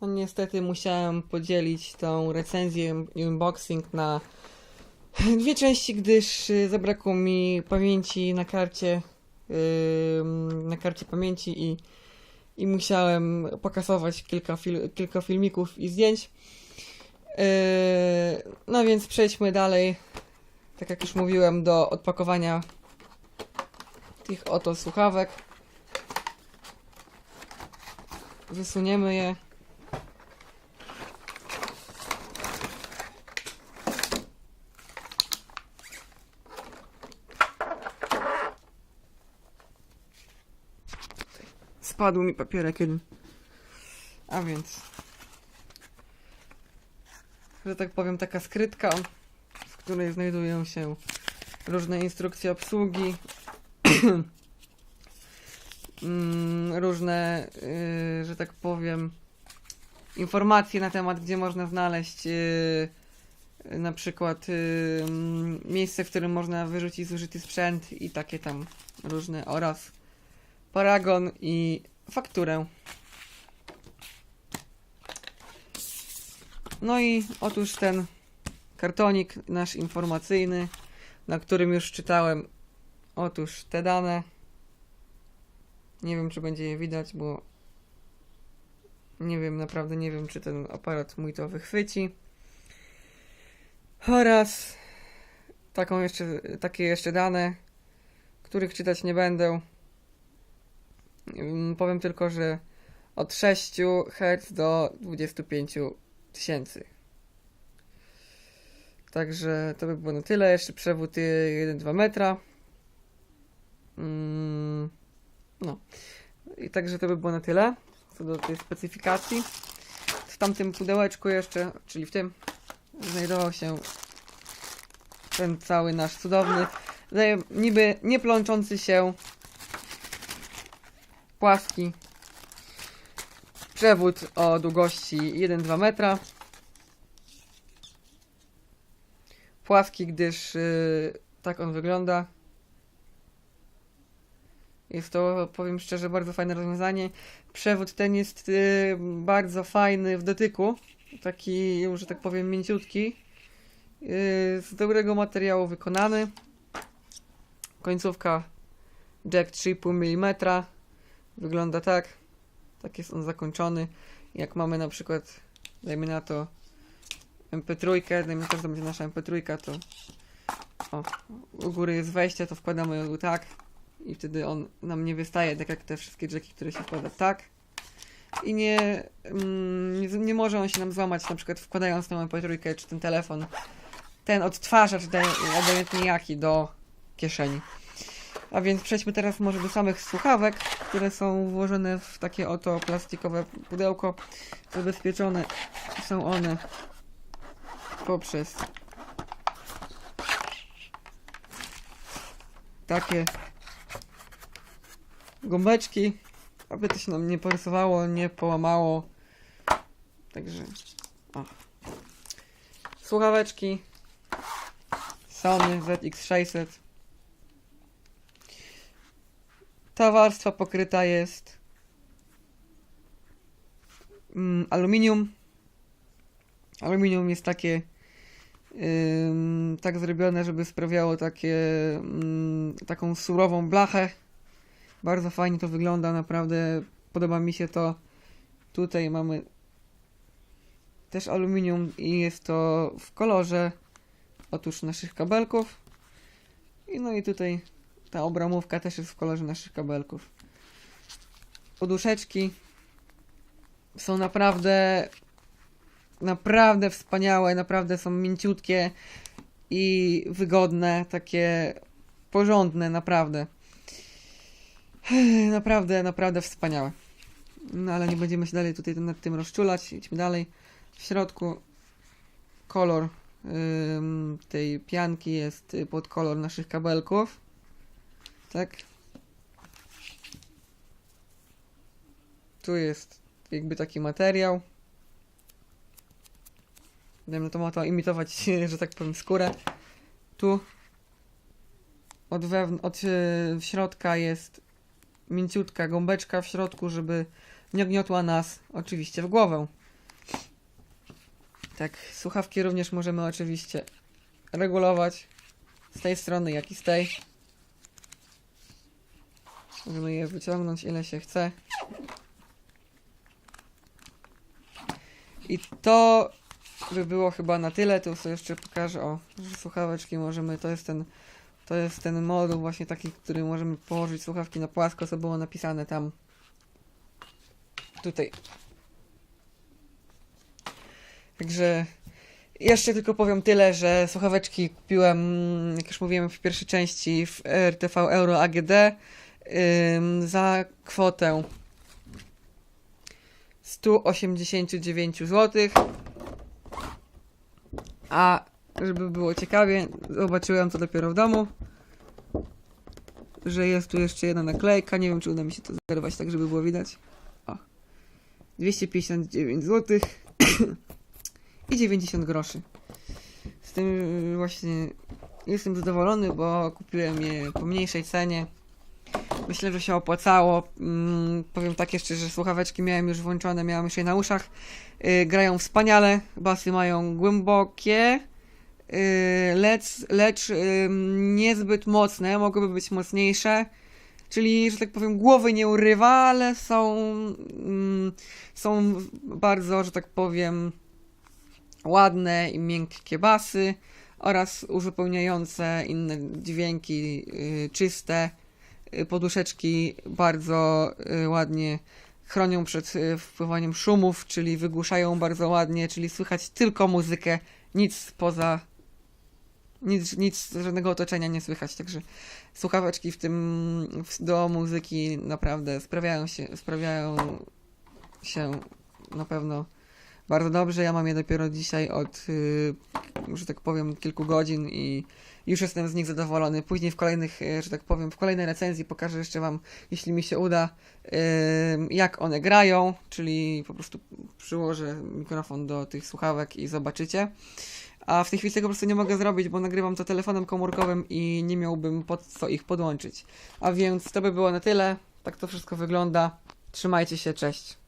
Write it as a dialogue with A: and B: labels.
A: No niestety musiałem podzielić tą recenzję unboxing na dwie części, gdyż y, zabrakło mi pamięci na karcie na karcie pamięci i, i musiałem pokasować kilka, fil, kilka filmików i zdjęć. Yy, no więc przejdźmy dalej, tak jak już mówiłem, do odpakowania tych oto słuchawek. Wysuniemy je. Spadł mi papierek jeden. A więc, że tak powiem, taka skrytka, w której znajdują się różne instrukcje obsługi, mm, różne, y, że tak powiem, informacje na temat, gdzie można znaleźć y, na przykład y, mm, miejsce, w którym można wyrzucić zużyty sprzęt i takie tam różne oraz paragon i fakturę. No i otóż ten kartonik nasz informacyjny, na którym już czytałem otóż te dane. Nie wiem, czy będzie je widać, bo nie wiem, naprawdę nie wiem, czy ten aparat mój to wychwyci. Oraz taką jeszcze, takie jeszcze dane, których czytać nie będę. Powiem tylko, że od 6 Hz do 25 tysięcy. Także to by było na tyle. Jeszcze przewód y, 1-2 metra. No. I także to by było na tyle. Co do tej specyfikacji. W tamtym pudełeczku jeszcze, czyli w tym, znajdował się ten cały nasz cudowny, niby nie plączący się płaski przewód o długości 1-2 metra. Płaski, gdyż yy, tak on wygląda. Jest to, powiem szczerze, bardzo fajne rozwiązanie. Przewód ten jest yy, bardzo fajny w dotyku. Taki, że tak powiem, mięciutki. Yy, z dobrego materiału wykonany. Końcówka jack 3,5 mm. Wygląda tak. Tak jest on zakończony. Jak mamy na przykład, dajmy na to MP3, dajmy na to, że to będzie nasza MP3, to o, u góry jest wejście, to wkładamy ją tak i wtedy on nam nie wystaje, tak jak te wszystkie jacki, które się wkłada tak. I nie, mm, nie, nie może on się nam złamać, na przykład wkładając tą MP3 czy ten telefon, ten odtwarzacz, obojętnie jaki, do kieszeni. A więc przejdźmy teraz może do samych słuchawek, które są włożone w takie oto plastikowe pudełko. Zabezpieczone są one poprzez takie gąbeczki, aby to się nam nie porysowało, nie połamało. Także o. Słuchaweczki Sony ZX600 Ta warstwa pokryta jest mm, aluminium. Aluminium jest takie tak zrobione, żeby sprawiało takie mm, taką surową blachę. Bardzo fajnie to wygląda, naprawdę podoba mi się to. Tutaj mamy też aluminium i jest to w kolorze otóż naszych kabelków. I no i tutaj ta obramówka też jest w kolorze naszych kabelków. Poduszeczki są naprawdę naprawdę wspaniałe, naprawdę są mięciutkie i wygodne, takie porządne, naprawdę. Naprawdę, naprawdę wspaniałe. No ale nie będziemy się dalej tutaj nad tym rozczulać. Idźmy dalej. W środku kolor ym, tej pianki jest pod kolor naszych kabelków. Tak. Tu jest jakby taki materiał. Dajmy to ma to imitować, że tak powiem, skórę. Tu od, wewn- od yy, środka jest mięciutka gąbeczka w środku, żeby nie gniotła nas oczywiście w głowę. Tak, słuchawki również możemy oczywiście regulować z tej strony, jak i z tej. Możemy je wyciągnąć ile się chce. I to by było chyba na tyle. Tu sobie jeszcze pokażę, o, słuchaweczki możemy, to jest ten, to jest ten moduł właśnie taki, który możemy położyć słuchawki na płasko, co było napisane tam. Tutaj. Także jeszcze tylko powiem tyle, że słuchaweczki kupiłem, jak już mówiłem w pierwszej części, w RTV Euro AGD za kwotę 189 zł. A żeby było ciekawie, zobaczyłem to dopiero w domu, że jest tu jeszcze jedna naklejka. Nie wiem, czy uda mi się to zerwać tak, żeby było widać. O. 259 zł i 90 groszy. Z tym właśnie jestem zadowolony, bo kupiłem je po mniejszej cenie. Myślę, że się opłacało. Mm, powiem tak jeszcze, że słuchaweczki miałem już włączone, miałem już je na uszach. Y, grają wspaniale, basy mają głębokie, y, lecz, lecz y, niezbyt mocne, mogłyby być mocniejsze. Czyli, że tak powiem, głowy nie urywa, ale są, mm, są bardzo, że tak powiem, ładne i miękkie basy oraz uzupełniające inne dźwięki czyste. Y, Poduszeczki bardzo y, ładnie chronią przed y, wpływaniem szumów, czyli wygłuszają bardzo ładnie, czyli słychać tylko muzykę, nic poza nic, nic żadnego otoczenia nie słychać, także słuchaweczki w tym do muzyki naprawdę sprawiają się, sprawiają się na pewno bardzo dobrze. Ja mam je dopiero dzisiaj od, że tak powiem, kilku godzin i już jestem z nich zadowolony. Później w kolejnych, y, że tak powiem, w kolejnej recenzji pokażę jeszcze Wam, jeśli mi się uda, y, jak one grają, czyli po prostu przyłożę mikrofon do tych słuchawek i zobaczycie. A w tej chwili tego po prostu nie mogę zrobić, bo nagrywam to telefonem komórkowym i nie miałbym pod co ich podłączyć. A więc to by było na tyle. Tak to wszystko wygląda. Trzymajcie się, cześć.